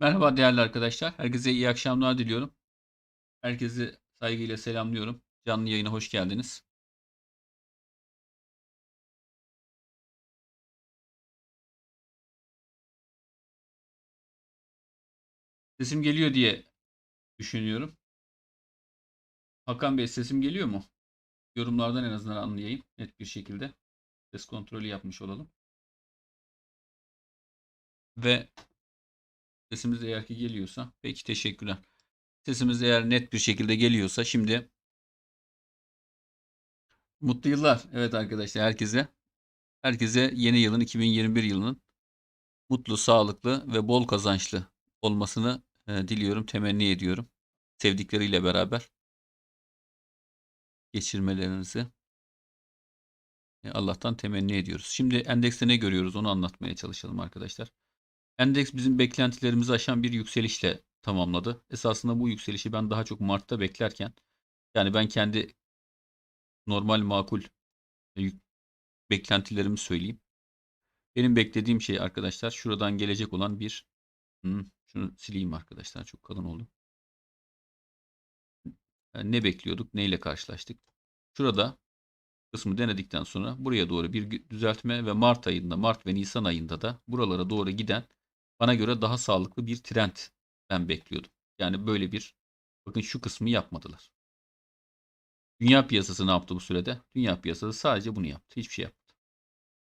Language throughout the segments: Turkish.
Merhaba değerli arkadaşlar. Herkese iyi akşamlar diliyorum. Herkesi saygıyla selamlıyorum. Canlı yayına hoş geldiniz. Sesim geliyor diye düşünüyorum. Hakan Bey sesim geliyor mu? Yorumlardan en azından anlayayım net bir şekilde. Ses kontrolü yapmış olalım. Ve sesimiz eğer ki geliyorsa peki teşekkürler. Sesimiz eğer net bir şekilde geliyorsa şimdi mutlu yıllar. Evet arkadaşlar herkese. Herkese yeni yılın 2021 yılının mutlu, sağlıklı ve bol kazançlı olmasını e, diliyorum, temenni ediyorum. Sevdikleriyle beraber geçirmelerinizi e, Allah'tan temenni ediyoruz. Şimdi endekste ne görüyoruz onu anlatmaya çalışalım arkadaşlar. Endeks bizim beklentilerimizi aşan bir yükselişle tamamladı. Esasında bu yükselişi ben daha çok Mart'ta beklerken yani ben kendi normal makul e, beklentilerimi söyleyeyim. Benim beklediğim şey arkadaşlar şuradan gelecek olan bir Hmm, şunu sileyim arkadaşlar çok kalın oldu. Yani ne bekliyorduk? Neyle karşılaştık? Şurada kısmı denedikten sonra buraya doğru bir düzeltme ve Mart ayında, Mart ve Nisan ayında da buralara doğru giden bana göre daha sağlıklı bir trend ben bekliyordum. Yani böyle bir bakın şu kısmı yapmadılar. Dünya piyasası ne yaptı bu sürede? Dünya piyasası sadece bunu yaptı. Hiçbir şey yapmadı.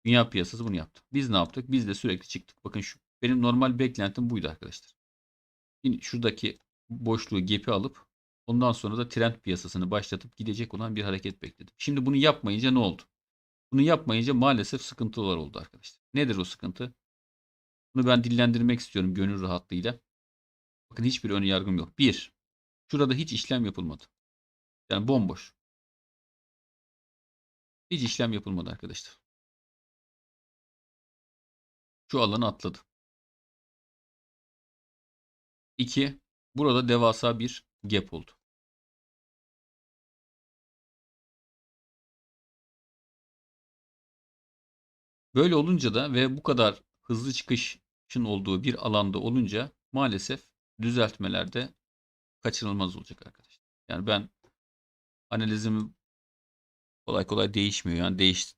Dünya piyasası bunu yaptı. Biz ne yaptık? Biz de sürekli çıktık. Bakın şu benim normal beklentim buydu arkadaşlar. Şimdi şuradaki boşluğu gap'i alıp ondan sonra da trend piyasasını başlatıp gidecek olan bir hareket bekledim. Şimdi bunu yapmayınca ne oldu? Bunu yapmayınca maalesef sıkıntılar oldu arkadaşlar. Nedir o sıkıntı? Bunu ben dillendirmek istiyorum gönül rahatlığıyla. Bakın hiçbir ön yargım yok. Bir, şurada hiç işlem yapılmadı. Yani bomboş. Hiç işlem yapılmadı arkadaşlar. Şu alanı atladı. İki, burada devasa bir gap oldu. Böyle olunca da ve bu kadar hızlı çıkışın olduğu bir alanda olunca maalesef düzeltmelerde kaçınılmaz olacak arkadaşlar. Yani ben analizim kolay kolay değişmiyor. Yani değiş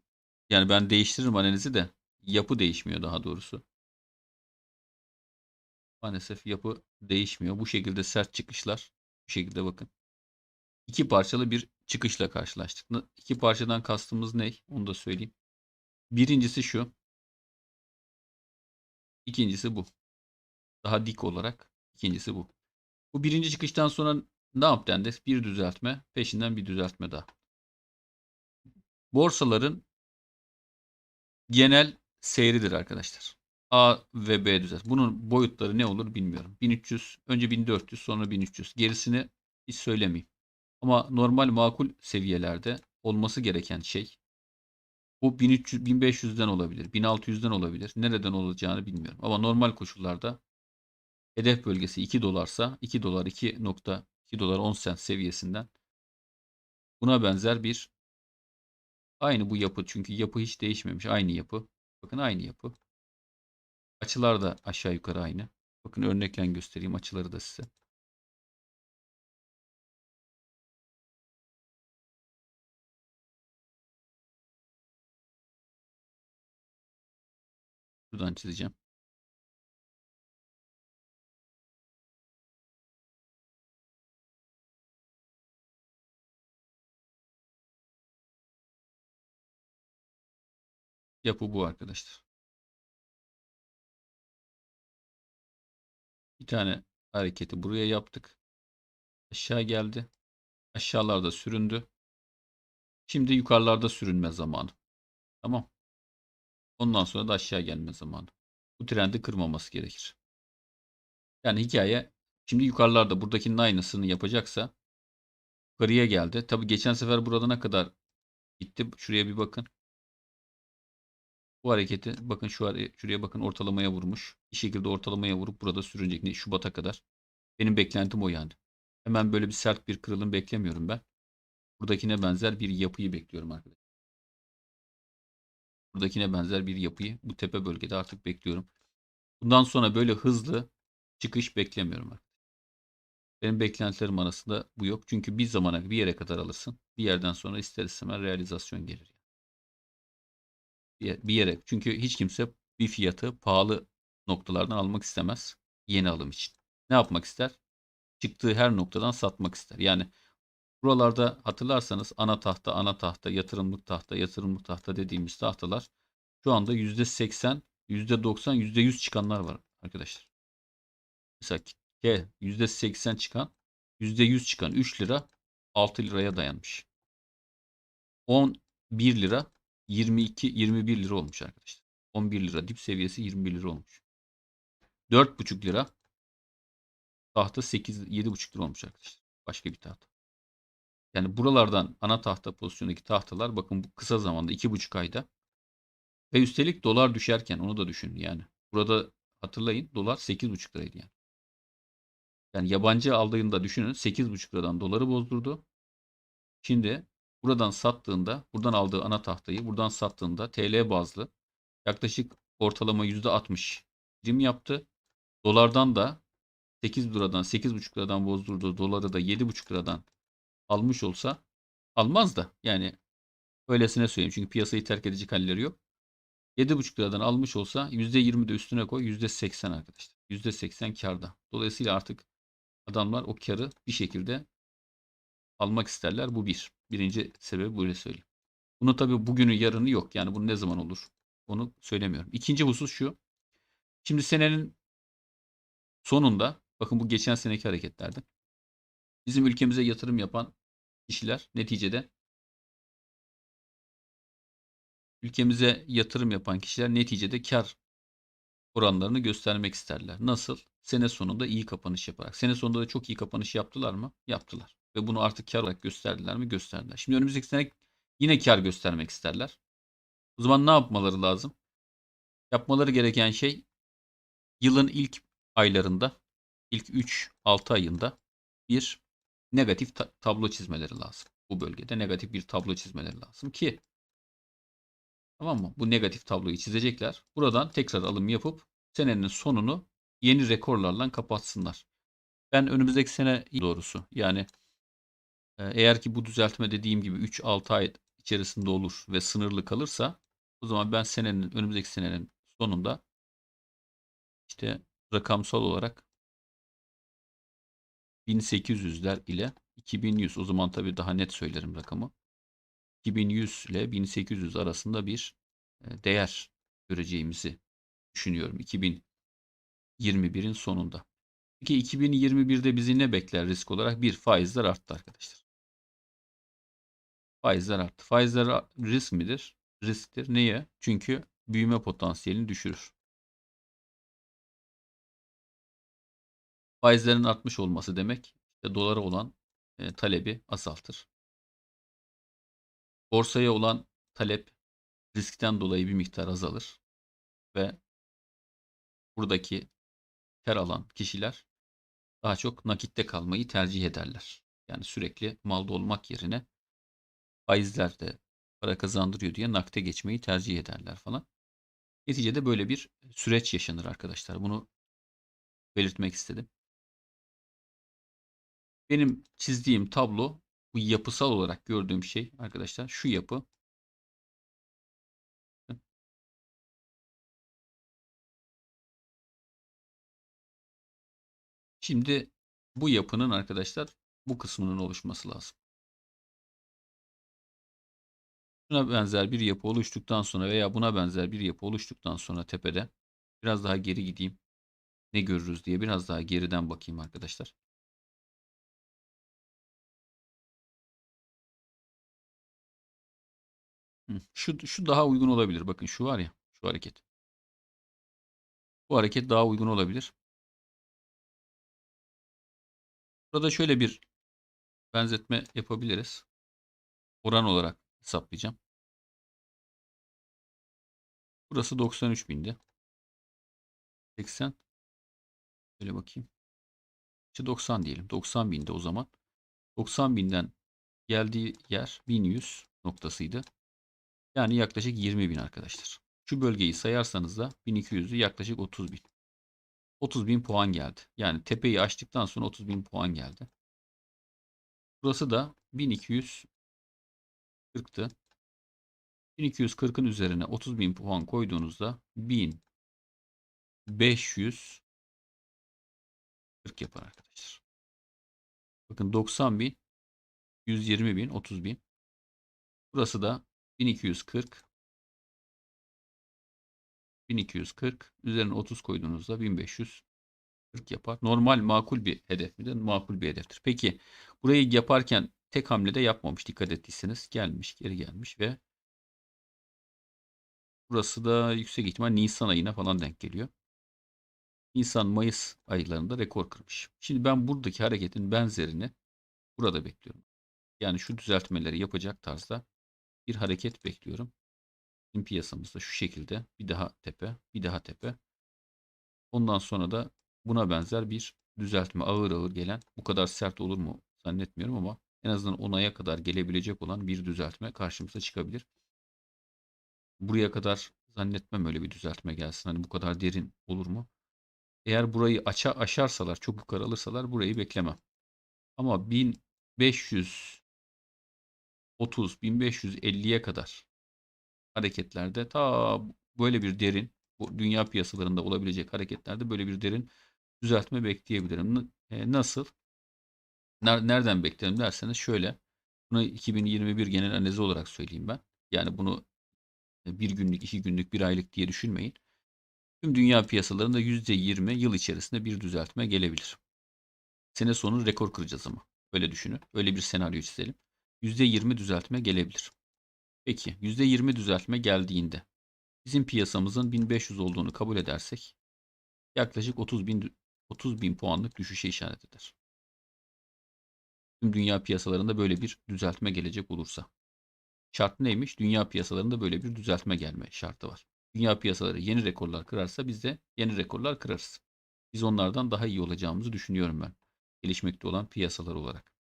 yani ben değiştiririm analizi de yapı değişmiyor daha doğrusu. Maalesef yapı değişmiyor. Bu şekilde sert çıkışlar bu şekilde bakın. İki parçalı bir çıkışla karşılaştık. İki parçadan kastımız ne? Onu da söyleyeyim. Birincisi şu. İkincisi bu. Daha dik olarak. İkincisi bu. Bu birinci çıkıştan sonra ne yaptı endeks? Bir düzeltme. Peşinden bir düzeltme daha. Borsaların genel seyridir arkadaşlar. A ve B düzelt. Bunun boyutları ne olur bilmiyorum. 1300, önce 1400, sonra 1300. Gerisini hiç söylemeyeyim. Ama normal makul seviyelerde olması gereken şey bu 1300, 1500'den olabilir, 1600'den olabilir. Nereden olacağını bilmiyorum. Ama normal koşullarda hedef bölgesi 2 dolarsa 2 dolar 2.2 dolar 10 sent seviyesinden buna benzer bir aynı bu yapı çünkü yapı hiç değişmemiş. Aynı yapı. Bakın aynı yapı. Açılar da aşağı yukarı aynı. Bakın örneklen göstereyim açıları da size. Şuradan çizeceğim. Yapı bu arkadaşlar. Bir tane hareketi buraya yaptık. Aşağı geldi. Aşağılarda süründü. Şimdi yukarılarda sürünme zamanı. Tamam. Ondan sonra da aşağı gelme zamanı. Bu trendi kırmaması gerekir. Yani hikaye şimdi yukarılarda buradakinin aynısını yapacaksa yukarıya geldi. Tabi geçen sefer burada ne kadar gitti? Şuraya bir bakın. Bu hareketi bakın şu hare- şuraya bakın ortalamaya vurmuş. Bir şekilde ortalamaya vurup burada sürünecek. Ne, Şubat'a kadar. Benim beklentim o yani. Hemen böyle bir sert bir kırılım beklemiyorum ben. Buradakine benzer bir yapıyı bekliyorum arkadaşlar. Buradakine benzer bir yapıyı bu tepe bölgede artık bekliyorum. Bundan sonra böyle hızlı çıkış beklemiyorum. artık. Benim beklentilerim arasında bu yok. Çünkü bir zamana bir yere kadar alırsın. Bir yerden sonra ister istemez realizasyon gelir. Bir yere. Çünkü hiç kimse bir fiyatı pahalı noktalardan almak istemez yeni alım için. Ne yapmak ister? Çıktığı her noktadan satmak ister. Yani buralarda hatırlarsanız ana tahta, ana tahta, yatırımlık tahta, yatırımlık tahta dediğimiz tahtalar şu anda %80, %90, %100 çıkanlar var arkadaşlar. Mesela K %80 çıkan, %100 çıkan 3 lira 6 liraya dayanmış. 11 lira 22 21 lira olmuş arkadaşlar. 11 lira dip seviyesi 21 lira olmuş. 4,5 lira tahta 8 7,5 lira olmuş arkadaşlar. Başka bir tahta. Yani buralardan ana tahta pozisyondaki tahtalar bakın bu kısa zamanda 2,5 ayda ve üstelik dolar düşerken onu da düşünün yani. Burada hatırlayın dolar 8,5 liraydı yani. Yani yabancı aldığında düşünün 8,5 liradan doları bozdurdu. Şimdi buradan sattığında, buradan aldığı ana tahtayı buradan sattığında TL bazlı yaklaşık ortalama %60 prim yaptı. Dolardan da 8 liradan 8,5 liradan bozdurduğu doları da 7,5 liradan almış olsa almaz da yani öylesine söyleyeyim çünkü piyasayı terk edecek halleri yok. 7,5 liradan almış olsa %20 de üstüne koy %80 arkadaşlar. %80 karda. Dolayısıyla artık adamlar o karı bir şekilde almak isterler. Bu bir. Birinci sebebi böyle söyleyeyim. Bunu tabii bugünü yarını yok. Yani bu ne zaman olur? Onu söylemiyorum. İkinci husus şu. Şimdi senenin sonunda bakın bu geçen seneki hareketlerdi. Bizim ülkemize yatırım yapan kişiler neticede ülkemize yatırım yapan kişiler neticede kar oranlarını göstermek isterler. Nasıl? Sene sonunda iyi kapanış yaparak. Sene sonunda da çok iyi kapanış yaptılar mı? Yaptılar. Ve bunu artık kar olarak gösterdiler mi? Gösterdiler. Şimdi önümüzdeki sene yine kar göstermek isterler. O zaman ne yapmaları lazım? Yapmaları gereken şey yılın ilk aylarında, ilk 3-6 ayında bir negatif ta- tablo çizmeleri lazım. Bu bölgede negatif bir tablo çizmeleri lazım ki tamam mı? Bu negatif tabloyu çizecekler. Buradan tekrar alım yapıp senenin sonunu yeni rekorlarla kapatsınlar. Ben önümüzdeki sene doğrusu yani e, eğer ki bu düzeltme dediğim gibi 3-6 ay içerisinde olur ve sınırlı kalırsa o zaman ben senenin önümüzdeki senenin sonunda işte rakamsal olarak 1800'ler ile 2100 o zaman tabii daha net söylerim rakamı. 2100 ile 1800 arasında bir e, değer göreceğimizi düşünüyorum 2021'in sonunda. Peki 2021'de bizi ne bekler risk olarak? Bir faizler arttı arkadaşlar. Faizler arttı. Faizler risk midir? Risktir. Niye? Çünkü büyüme potansiyelini düşürür. Faizlerin artmış olması demek işte dolara olan e, talebi azaltır. Borsaya olan talep riskten dolayı bir miktar azalır ve buradaki kar alan kişiler daha çok nakitte kalmayı tercih ederler. Yani sürekli malda olmak yerine faizler de para kazandırıyor diye nakde geçmeyi tercih ederler falan. Neticede böyle bir süreç yaşanır arkadaşlar. Bunu belirtmek istedim. Benim çizdiğim tablo bu yapısal olarak gördüğüm şey arkadaşlar şu yapı. Şimdi bu yapının arkadaşlar bu kısmının oluşması lazım. Buna benzer bir yapı oluştuktan sonra veya buna benzer bir yapı oluştuktan sonra tepede biraz daha geri gideyim. Ne görürüz diye biraz daha geriden bakayım arkadaşlar. Şu, şu daha uygun olabilir. Bakın şu var ya şu hareket. Bu hareket daha uygun olabilir. Burada şöyle bir benzetme yapabiliriz. Oran olarak hesaplayacağım. Burası 93 bindi. 80. Şöyle bakayım. İşte 90 diyelim. 90 binde o zaman. 90 binden geldiği yer 1100 noktasıydı. Yani yaklaşık 20 bin arkadaşlar. Şu bölgeyi sayarsanız da 1200'ü yaklaşık 30 bin. 30.000 puan geldi. Yani tepeyi açtıktan sonra 30.000 puan geldi. Burası da 1240'tı. 1240'ın üzerine 30.000 puan koyduğunuzda 1540 yapar arkadaşlar. Bakın 90.000, 120.000, 30.000. Burası da 1240. 1240 üzerine 30 koyduğunuzda 1540 yapar. Normal makul bir hedef midir? Makul bir hedeftir. Peki burayı yaparken tek hamlede yapmamış dikkat ettiyseniz gelmiş geri gelmiş ve burası da yüksek ihtimal Nisan ayına falan denk geliyor. Nisan-Mayıs aylarında rekor kırmış. Şimdi ben buradaki hareketin benzerini burada bekliyorum. Yani şu düzeltmeleri yapacak tarzda bir hareket bekliyorum. Bizim piyasamızda şu şekilde bir daha tepe, bir daha tepe. Ondan sonra da buna benzer bir düzeltme ağır ağır gelen bu kadar sert olur mu zannetmiyorum ama en azından onaya kadar gelebilecek olan bir düzeltme karşımıza çıkabilir. Buraya kadar zannetmem öyle bir düzeltme gelsin. Hani bu kadar derin olur mu? Eğer burayı aça aşarsalar, çok yukarı alırsalar burayı beklemem. Ama 1530 1550'ye kadar hareketlerde ta böyle bir derin bu dünya piyasalarında olabilecek hareketlerde böyle bir derin düzeltme bekleyebilirim. E, nasıl? Nereden beklerim derseniz şöyle. Bunu 2021 genel analizi olarak söyleyeyim ben. Yani bunu e, bir günlük, iki günlük, bir aylık diye düşünmeyin. Tüm dünya piyasalarında %20 yıl içerisinde bir düzeltme gelebilir. Sene sonu rekor kıracağız ama. Öyle düşünün. Öyle bir senaryo çizelim. %20 düzeltme gelebilir. Peki %20 düzeltme geldiğinde bizim piyasamızın 1500 olduğunu kabul edersek yaklaşık 30 bin, 30 bin puanlık düşüşe işaret eder. Tüm dünya piyasalarında böyle bir düzeltme gelecek olursa. Şart neymiş? Dünya piyasalarında böyle bir düzeltme gelme şartı var. Dünya piyasaları yeni rekorlar kırarsa biz de yeni rekorlar kırarız. Biz onlardan daha iyi olacağımızı düşünüyorum ben. Gelişmekte olan piyasalar olarak.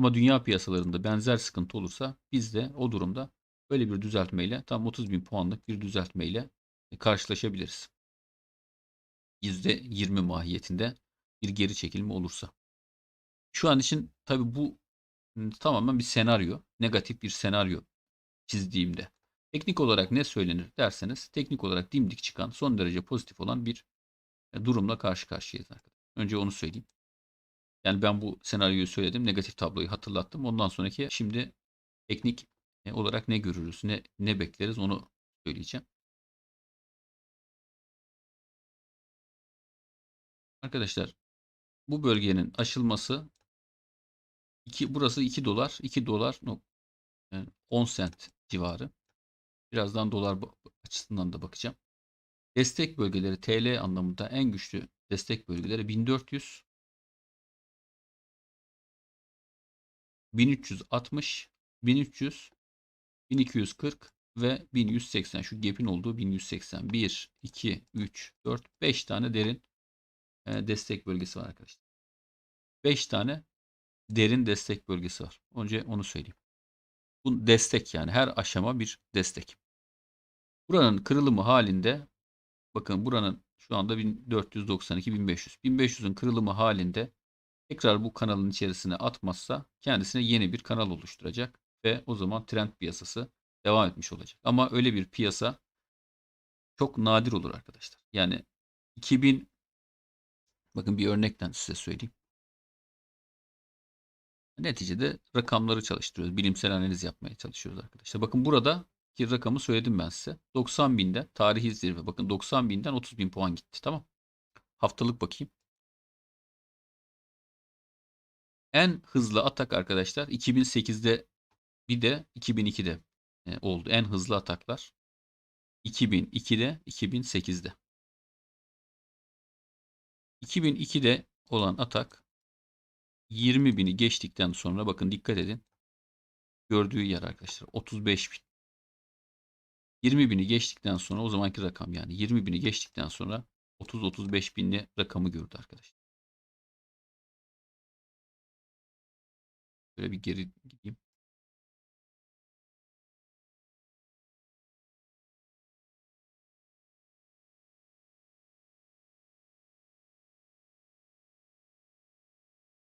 Ama dünya piyasalarında benzer sıkıntı olursa biz de o durumda böyle bir düzeltmeyle tam 30 bin puanlık bir düzeltmeyle karşılaşabiliriz. %20 mahiyetinde bir geri çekilme olursa. Şu an için tabi bu tamamen bir senaryo. Negatif bir senaryo çizdiğimde. Teknik olarak ne söylenir derseniz teknik olarak dimdik çıkan son derece pozitif olan bir e, durumla karşı karşıyayız arkadaşlar. Önce onu söyleyeyim. Yani ben bu senaryoyu söyledim. Negatif tabloyu hatırlattım. Ondan sonraki şimdi teknik e, olarak ne görürüz, ne, ne bekleriz onu söyleyeceğim. Arkadaşlar bu bölgenin aşılması 2, burası 2 dolar. 2 dolar 10 sent civarı. Birazdan dolar açısından da bakacağım. Destek bölgeleri TL anlamında en güçlü destek bölgeleri 1400 1360 1300 1240 ve 1180 şu gap'in olduğu 1180 1 2 3 4 5 tane derin e, destek bölgesi var arkadaşlar. 5 tane derin destek bölgesi var. Önce onu söyleyeyim. Bu destek yani her aşama bir destek. Buranın kırılımı halinde bakın buranın şu anda 1492 1500. 1500'ün kırılımı halinde tekrar bu kanalın içerisine atmazsa kendisine yeni bir kanal oluşturacak ve o zaman trend piyasası devam etmiş olacak. Ama öyle bir piyasa çok nadir olur arkadaşlar. Yani 2000 bakın bir örnekten size söyleyeyim. Neticede rakamları çalıştırıyoruz. Bilimsel analiz yapmaya çalışıyoruz arkadaşlar. Bakın burada ki rakamı söyledim ben size. 90 binde tarihi zirve. Bakın 90 binden 30 bin puan gitti. Tamam. Haftalık bakayım. En hızlı atak arkadaşlar 2008'de bir de 2002'de e, oldu. En hızlı ataklar 2002'de 2008'de. 2002'de olan atak 20 bini geçtikten sonra bakın dikkat edin. Gördüğü yer arkadaşlar 35 bin. 20 bini geçtikten sonra o zamanki rakam yani 20 bini geçtikten sonra 30-35 binli rakamı gördü arkadaşlar. Şöyle bir geri gideyim.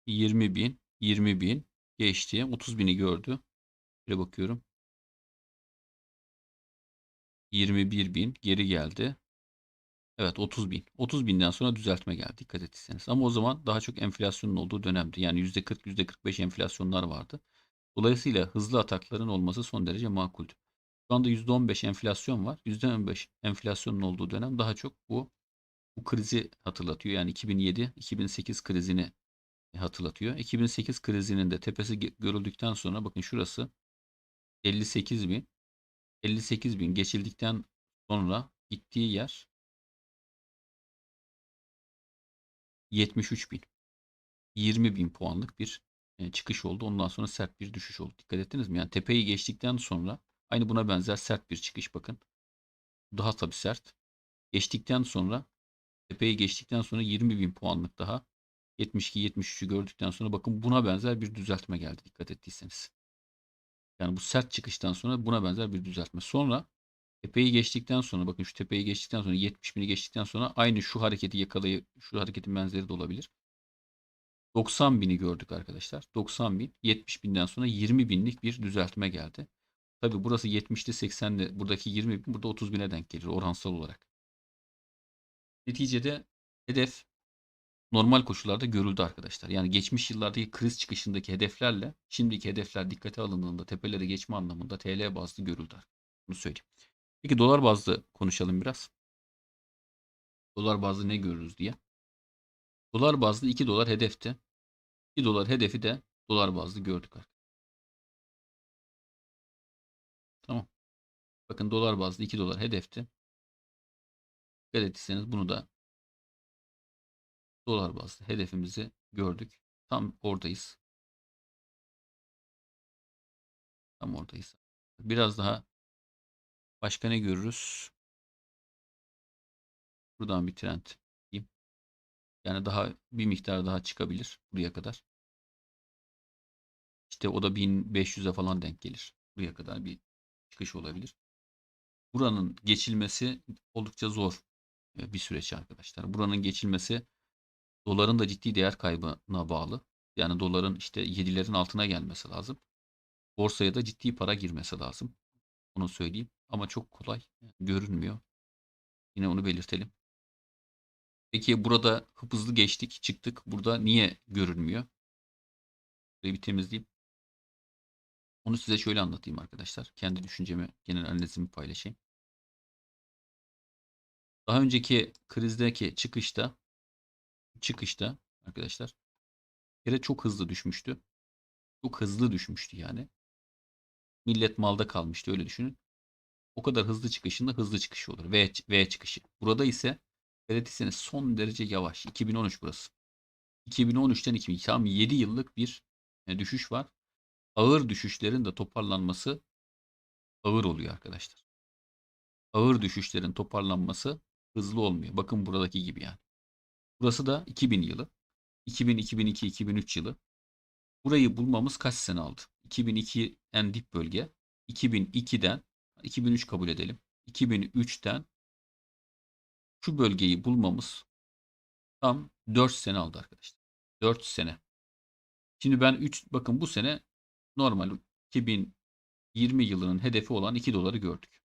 Yirmi bin, yirmi bin geçti. Otuz bini gördü. Şöyle bakıyorum. Yirmi bir bin geri geldi. Evet 30 bin. 30 binden sonra düzeltme geldi dikkat ettiyseniz. Ama o zaman daha çok enflasyonun olduğu dönemdi. Yani %40, %45 enflasyonlar vardı. Dolayısıyla hızlı atakların olması son derece makuldü. Şu anda %15 enflasyon var. %15 enflasyonun olduğu dönem daha çok bu bu krizi hatırlatıyor. Yani 2007-2008 krizini hatırlatıyor. 2008 krizinin de tepesi görüldükten sonra bakın şurası 58 bin. 58 bin geçildikten sonra gittiği yer 73 bin. 20 bin puanlık bir e, çıkış oldu. Ondan sonra sert bir düşüş oldu. Dikkat ettiniz mi? Yani tepeyi geçtikten sonra aynı buna benzer sert bir çıkış bakın. Daha tabii sert. Geçtikten sonra tepeyi geçtikten sonra 20 bin puanlık daha 72-73'ü gördükten sonra bakın buna benzer bir düzeltme geldi dikkat ettiyseniz. Yani bu sert çıkıştan sonra buna benzer bir düzeltme. Sonra tepeyi geçtikten sonra bakın şu tepeyi geçtikten sonra 70 bini geçtikten sonra aynı şu hareketi yakalayıp şu hareketin benzeri de olabilir. 90 bini gördük arkadaşlar. 90 bin. 70 binden sonra 20 binlik bir düzeltme geldi. Tabi burası 70'li 80'li buradaki 20 bin burada 30 bine denk gelir oransal olarak. Neticede hedef normal koşullarda görüldü arkadaşlar. Yani geçmiş yıllardaki kriz çıkışındaki hedeflerle şimdiki hedefler dikkate alındığında tepelere geçme anlamında TL bazlı görüldü. Bunu söyleyeyim. Peki dolar bazlı konuşalım biraz. Dolar bazlı ne görürüz diye. Dolar bazlı 2 dolar hedefti. 2 dolar hedefi de dolar bazlı gördük arkadaşlar. Tamam. Bakın dolar bazlı 2 dolar hedefti. Dikkat ettiyseniz bunu da dolar bazlı hedefimizi gördük. Tam oradayız. Tam oradayız. Biraz daha başka ne görürüz? Buradan bir trend diyeyim. Yani daha bir miktar daha çıkabilir buraya kadar. İşte o da 1500'e falan denk gelir. Buraya kadar bir çıkış olabilir. Buranın geçilmesi oldukça zor e, bir süreç arkadaşlar. Buranın geçilmesi doların da ciddi değer kaybına bağlı. Yani doların işte 7'lerin altına gelmesi lazım. Borsaya da ciddi para girmesi lazım. Onu söyleyeyim. Ama çok kolay görünmüyor. Yine onu belirtelim. Peki burada hızlı geçtik, çıktık. Burada niye görünmüyor? Burayı bir temizleyeyim. Onu size şöyle anlatayım arkadaşlar. Kendi düşüncemi, genel analizimi paylaşayım. Daha önceki krizdeki çıkışta çıkışta arkadaşlar kere çok hızlı düşmüştü. Çok hızlı düşmüştü yani. Millet malda kalmıştı öyle düşünün. O kadar hızlı çıkışında hızlı çıkışı olur. V, v çıkışı. Burada ise belirtirseniz son derece yavaş. 2013 burası. 2013'ten 2000 tam 7 yıllık bir e, düşüş var. Ağır düşüşlerin de toparlanması ağır oluyor arkadaşlar. Ağır düşüşlerin toparlanması hızlı olmuyor. Bakın buradaki gibi yani. Burası da 2000 yılı. 2000, 2002, 2003 yılı. Burayı bulmamız kaç sene aldı? 2002 en dip bölge. 2002'den 2003 kabul edelim. 2003'ten şu bölgeyi bulmamız tam 4 sene aldı arkadaşlar. 4 sene. Şimdi ben 3 bakın bu sene normal 2020 yılının hedefi olan 2 doları gördük.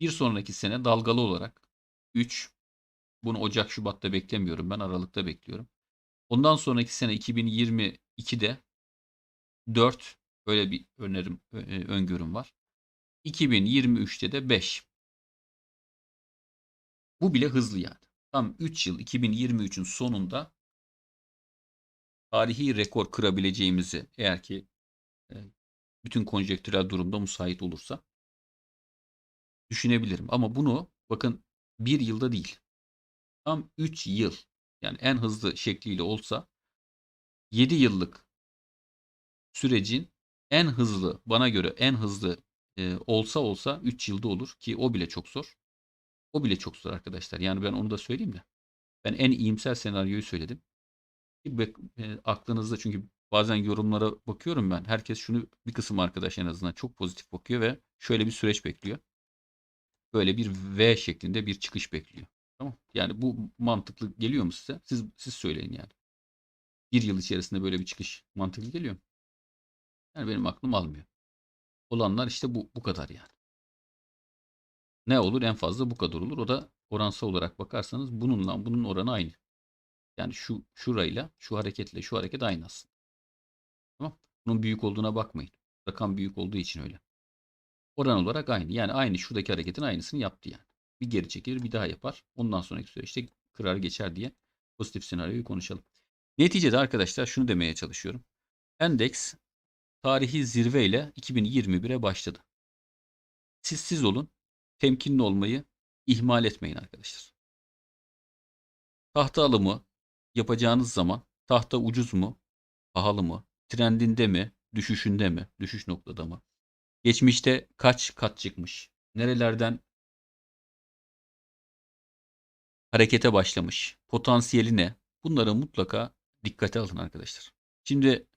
Bir sonraki sene dalgalı olarak 3 bunu Ocak Şubat'ta beklemiyorum ben Aralık'ta bekliyorum. Ondan sonraki sene 2022'de 4 böyle bir önerim öngörüm var. 2023'te de 5. Bu bile hızlı yani. Tam 3 yıl 2023'ün sonunda tarihi rekor kırabileceğimizi eğer ki e, bütün konjektürel durumda müsait olursa düşünebilirim. Ama bunu bakın bir yılda değil. Tam 3 yıl yani en hızlı şekliyle olsa 7 yıllık sürecin en hızlı bana göre en hızlı e, olsa olsa 3 yılda olur ki o bile çok zor. O bile çok zor arkadaşlar. Yani ben onu da söyleyeyim de. Ben en iyimser senaryoyu söyledim. E, aklınızda çünkü bazen yorumlara bakıyorum ben. Herkes şunu bir kısım arkadaş en azından çok pozitif bakıyor ve şöyle bir süreç bekliyor. Böyle bir V şeklinde bir çıkış bekliyor. Tamam. Yani bu mantıklı geliyor mu size? Siz siz söyleyin yani. Bir yıl içerisinde böyle bir çıkış mantıklı geliyor mu? Yani benim aklım almıyor. Olanlar işte bu, bu kadar yani. Ne olur? En fazla bu kadar olur. O da oransal olarak bakarsanız bununla bunun oranı aynı. Yani şu şurayla, şu hareketle şu hareket aynı aslında. Tamam? Bunun büyük olduğuna bakmayın. Rakam büyük olduğu için öyle. Oran olarak aynı. Yani aynı şuradaki hareketin aynısını yaptı yani. Bir geri çekilir, bir daha yapar. Ondan sonraki süreçte kırar geçer diye pozitif senaryoyu konuşalım. Neticede arkadaşlar şunu demeye çalışıyorum. Endeks tarihi zirveyle 2021'e başladı. Siz siz olun. Temkinli olmayı ihmal etmeyin arkadaşlar. Tahta alımı yapacağınız zaman tahta ucuz mu, pahalı mı, trendinde mi, düşüşünde mi, düşüş noktada mı? Geçmişte kaç kat çıkmış? Nerelerden harekete başlamış? Potansiyeli ne? Bunları mutlaka dikkate alın arkadaşlar. Şimdi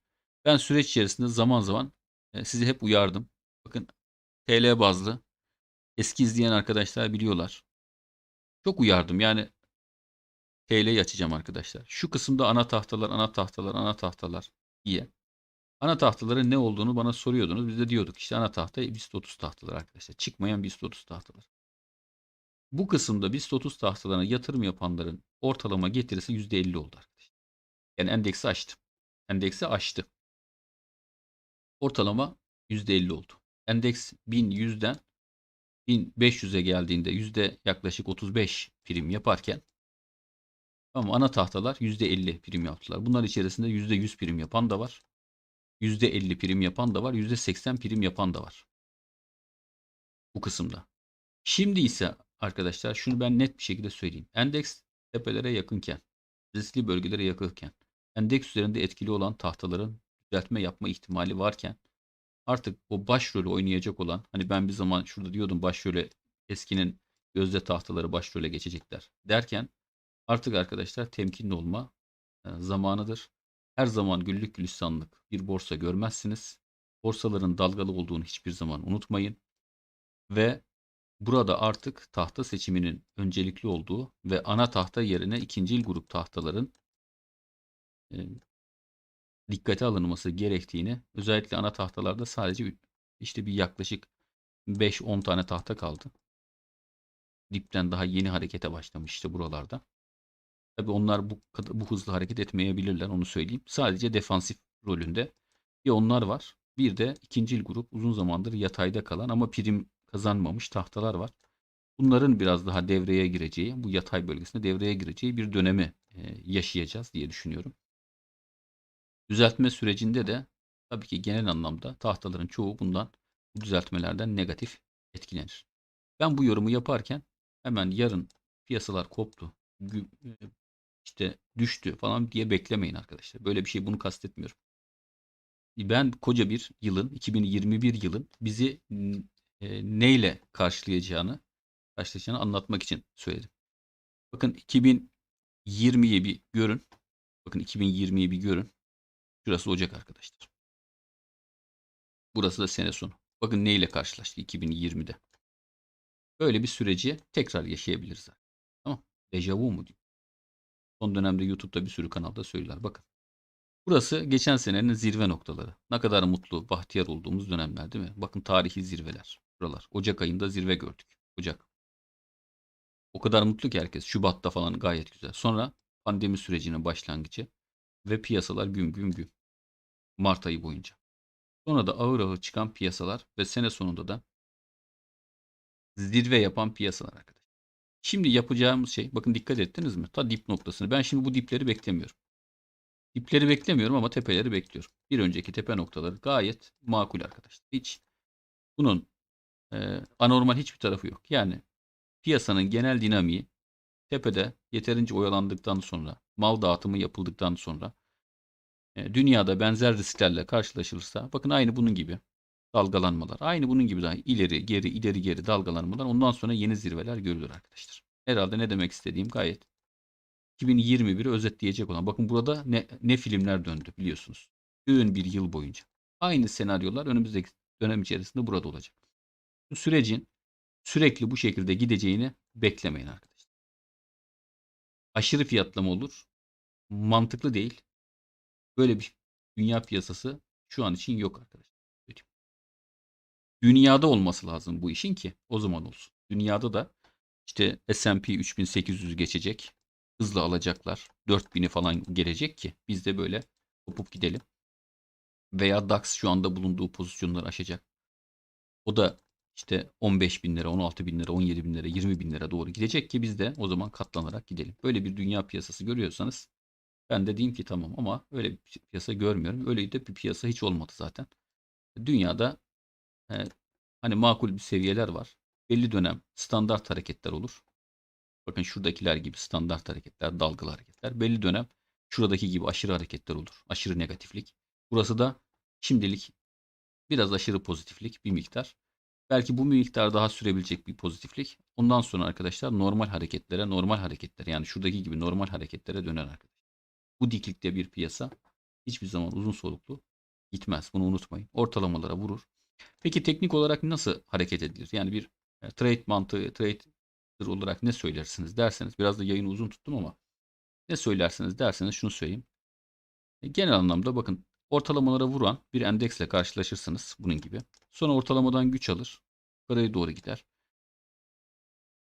ben süreç içerisinde zaman zaman e, sizi hep uyardım. Bakın TL bazlı eski izleyen arkadaşlar biliyorlar. Çok uyardım. Yani TL'yi açacağım arkadaşlar. Şu kısımda ana tahtalar, ana tahtalar, ana tahtalar diye. Ana tahtaların ne olduğunu bana soruyordunuz. Biz de diyorduk işte ana tahta BIST 30 tahtalar arkadaşlar. Çıkmayan BIST 30 tahtalar. Bu kısımda BIST 30 tahtalarına yatırım yapanların ortalama getirisi %50 oldu arkadaşlar. Yani endeksi aştı. Endeksi aştı. Ortalama %50 oldu. Endeks 1100'den 1500'e geldiğinde yüzde yaklaşık 35 prim yaparken ama ana tahtalar %50 prim yaptılar. Bunlar içerisinde %100 prim yapan da var. %50 prim yapan da var. %80 prim yapan da var. Bu kısımda. Şimdi ise arkadaşlar şunu ben net bir şekilde söyleyeyim. Endeks tepelere yakınken, riskli bölgelere yakınken, endeks üzerinde etkili olan tahtaların düzeltme yapma ihtimali varken artık o başrolü oynayacak olan hani ben bir zaman şurada diyordum başrole eskinin gözde tahtaları başrole geçecekler derken artık arkadaşlar temkinli olma e, zamanıdır. Her zaman güllük gülistanlık bir borsa görmezsiniz. Borsaların dalgalı olduğunu hiçbir zaman unutmayın. Ve burada artık tahta seçiminin öncelikli olduğu ve ana tahta yerine ikincil grup tahtaların e, dikkate alınması gerektiğini özellikle ana tahtalarda sadece işte bir yaklaşık 5-10 tane tahta kaldı. Dipten daha yeni harekete başlamıştı buralarda. Tabii onlar bu bu hızlı hareket etmeyebilirler onu söyleyeyim. Sadece defansif rolünde bir onlar var. Bir de ikincil grup uzun zamandır yatayda kalan ama prim kazanmamış tahtalar var. Bunların biraz daha devreye gireceği, bu yatay bölgesinde devreye gireceği bir dönemi yaşayacağız diye düşünüyorum. Düzeltme sürecinde de tabii ki genel anlamda tahtaların çoğu bundan bu düzeltmelerden negatif etkilenir. Ben bu yorumu yaparken hemen yarın piyasalar koptu, işte düştü falan diye beklemeyin arkadaşlar. Böyle bir şey bunu kastetmiyorum. Ben koca bir yılın 2021 yılın bizi e, neyle karşılayacağını karşılayacağını anlatmak için söyledim. Bakın 2020'yi bir görün. Bakın 2020'yi bir görün. Şurası Ocak arkadaşlar. Burası da sene sonu. Bakın neyle karşılaştık 2020'de. Böyle bir süreci tekrar yaşayabiliriz. Tamam. Dejavu mu diyor. Son dönemde YouTube'da bir sürü kanalda söylüyorlar. Bakın. Burası geçen senenin zirve noktaları. Ne kadar mutlu, bahtiyar olduğumuz dönemler değil mi? Bakın tarihi zirveler. Buralar. Ocak ayında zirve gördük. Ocak. O kadar mutlu ki herkes. Şubat'ta falan gayet güzel. Sonra pandemi sürecinin başlangıcı ve piyasalar güm güm güm. Mart ayı boyunca. Sonra da ağır ağır çıkan piyasalar ve sene sonunda da zirve yapan piyasalar arkadaşlar. Şimdi yapacağımız şey bakın dikkat ettiniz mi? Ta dip noktasını. Ben şimdi bu dipleri beklemiyorum. Dipleri beklemiyorum ama tepeleri bekliyorum. Bir önceki tepe noktaları gayet makul arkadaşlar. Hiç bunun e, anormal hiçbir tarafı yok. Yani piyasanın genel dinamiği tepede yeterince oyalandıktan sonra, mal dağıtımı yapıldıktan sonra e, dünyada benzer risklerle karşılaşılırsa bakın aynı bunun gibi dalgalanmalar. Aynı bunun gibi daha ileri geri ileri geri dalgalanmalar. Ondan sonra yeni zirveler görülür arkadaşlar. Herhalde ne demek istediğim gayet 2021'i özetleyecek olan. Bakın burada ne, ne filmler döndü biliyorsunuz. Ön bir yıl boyunca. Aynı senaryolar önümüzdeki dönem içerisinde burada olacak. Bu sürecin sürekli bu şekilde gideceğini beklemeyin arkadaşlar. Aşırı fiyatlama olur. Mantıklı değil. Böyle bir dünya piyasası şu an için yok arkadaşlar. Dünyada olması lazım bu işin ki o zaman olsun. Dünyada da işte S&P 3800 geçecek. Hızla alacaklar. 4000'i falan gelecek ki biz de böyle kopup gidelim. Veya DAX şu anda bulunduğu pozisyonları aşacak. O da işte 15 bin lira, 16 bin lira, 17 bin lira, 20 bin lira doğru gidecek ki biz de o zaman katlanarak gidelim. Böyle bir dünya piyasası görüyorsanız ben de diyeyim ki tamam ama öyle bir piyasa görmüyorum. Öyle de bir piyasa hiç olmadı zaten. Dünyada e, hani makul bir seviyeler var. Belli dönem standart hareketler olur. Bakın şuradakiler gibi standart hareketler, dalgalı hareketler. Belli dönem şuradaki gibi aşırı hareketler olur. Aşırı negatiflik. Burası da şimdilik biraz aşırı pozitiflik bir miktar. Belki bu miktar daha sürebilecek bir pozitiflik. Ondan sonra arkadaşlar normal hareketlere, normal hareketler yani şuradaki gibi normal hareketlere döner arkadaşlar. Bu diklikte bir piyasa hiçbir zaman uzun soluklu gitmez. Bunu unutmayın. Ortalamalara vurur. Peki teknik olarak nasıl hareket edilir? Yani bir e, trade mantığı, trade olarak ne söylersiniz derseniz biraz da yayını uzun tuttum ama ne söylersiniz derseniz şunu söyleyeyim. E, genel anlamda bakın ortalamalara vuran bir endeksle karşılaşırsınız bunun gibi. Sonra ortalamadan güç alır. Yukarıya doğru gider.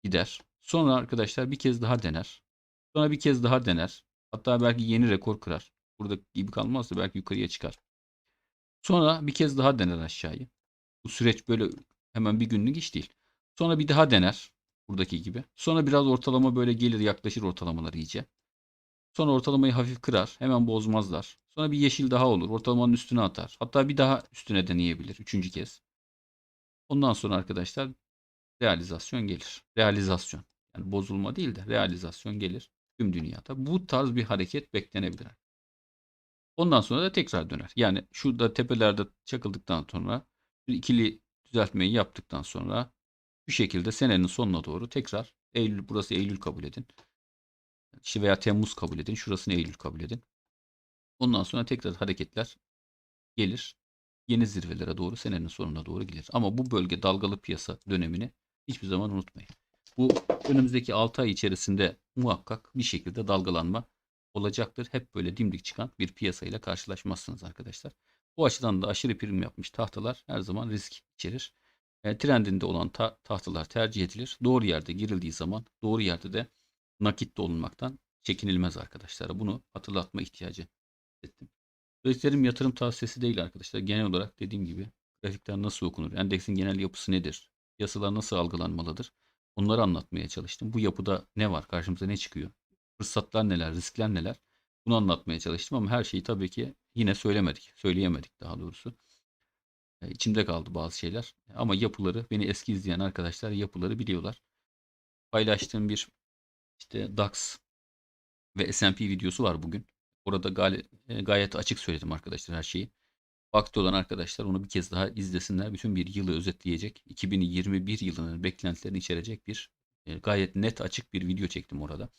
Gider. Sonra arkadaşlar bir kez daha dener. Sonra bir kez daha dener. Hatta belki yeni rekor kırar. Burada gibi kalmazsa belki yukarıya çıkar. Sonra bir kez daha dener aşağıyı. Bu süreç böyle hemen bir günlük iş değil. Sonra bir daha dener. Buradaki gibi. Sonra biraz ortalama böyle gelir yaklaşır ortalamalar iyice. Sonra ortalamayı hafif kırar. Hemen bozmazlar. Sonra bir yeşil daha olur. Ortalamanın üstüne atar. Hatta bir daha üstüne deneyebilir. Üçüncü kez. Ondan sonra arkadaşlar realizasyon gelir. Realizasyon. Yani bozulma değil de realizasyon gelir tüm dünyada. Bu tarz bir hareket beklenebilir. Ondan sonra da tekrar döner. Yani şurada tepelerde çakıldıktan sonra ikili düzeltmeyi yaptıktan sonra bu şekilde senenin sonuna doğru tekrar Eylül burası Eylül kabul edin. Veya Temmuz kabul edin. Şurasını Eylül kabul edin. Ondan sonra tekrar hareketler gelir. Yeni zirvelere doğru senenin sonuna doğru gelir. Ama bu bölge dalgalı piyasa dönemini hiçbir zaman unutmayın. Bu önümüzdeki 6 ay içerisinde muhakkak bir şekilde dalgalanma olacaktır. Hep böyle dimdik çıkan bir piyasayla karşılaşmazsınız arkadaşlar. Bu açıdan da aşırı prim yapmış tahtalar her zaman risk içerir. E, trendinde olan ta tahtalar tercih edilir. Doğru yerde girildiği zaman doğru yerde de nakit olunmaktan çekinilmez arkadaşlar. Bunu hatırlatma ihtiyacı hissettim. Söylediklerim yatırım tavsiyesi değil arkadaşlar. Genel olarak dediğim gibi grafikler nasıl okunur? Endeksin genel yapısı nedir? Piyasalar nasıl algılanmalıdır? Onları anlatmaya çalıştım. Bu yapıda ne var? Karşımıza ne çıkıyor? Fırsatlar neler? Riskler neler? Bunu anlatmaya çalıştım ama her şeyi tabii ki yine söylemedik. Söyleyemedik daha doğrusu. E, içimde kaldı bazı şeyler. Ama yapıları, beni eski izleyen arkadaşlar yapıları biliyorlar. Paylaştığım bir işte DAX ve S&P videosu var bugün. Orada e, gayet açık söyledim arkadaşlar her şeyi. Vakti olan arkadaşlar onu bir kez daha izlesinler. Bütün bir yılı özetleyecek, 2021 yılının beklentilerini içerecek bir e, gayet net açık bir video çektim orada.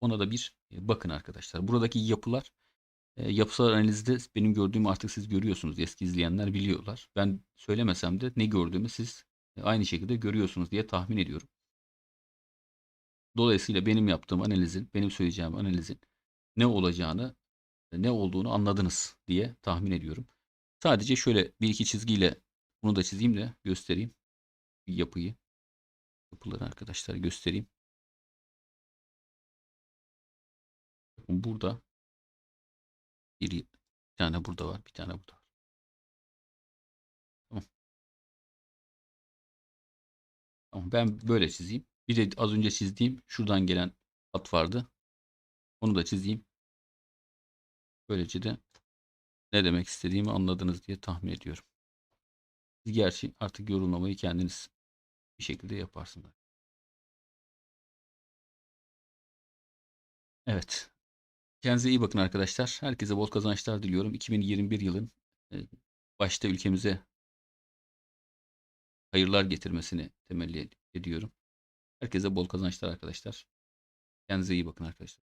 Ona da bir e, bakın arkadaşlar. Buradaki yapılar e, yapısal analizde benim gördüğümü artık siz görüyorsunuz. Eski izleyenler biliyorlar. Ben söylemesem de ne gördüğümü siz aynı şekilde görüyorsunuz diye tahmin ediyorum. Dolayısıyla benim yaptığım analizin, benim söyleyeceğim analizin ne olacağını, ne olduğunu anladınız diye tahmin ediyorum. Sadece şöyle bir iki çizgiyle bunu da çizeyim de göstereyim. Yapıyı. Yapıları arkadaşlar göstereyim. Burada bir, tane burada var. Bir tane burada var. Tamam. Tamam. Ben böyle çizeyim. Bir de az önce çizdiğim şuradan gelen hat vardı. Onu da çizeyim. Böylece de ne demek istediğimi anladınız diye tahmin ediyorum. Siz gerçi artık yorumlamayı kendiniz bir şekilde yaparsınız. Evet. Kendinize iyi bakın arkadaşlar. Herkese bol kazançlar diliyorum. 2021 yılın e, başta ülkemize hayırlar getirmesini temelli ediyorum. Herkese bol kazançlar arkadaşlar. Kendinize iyi bakın arkadaşlar.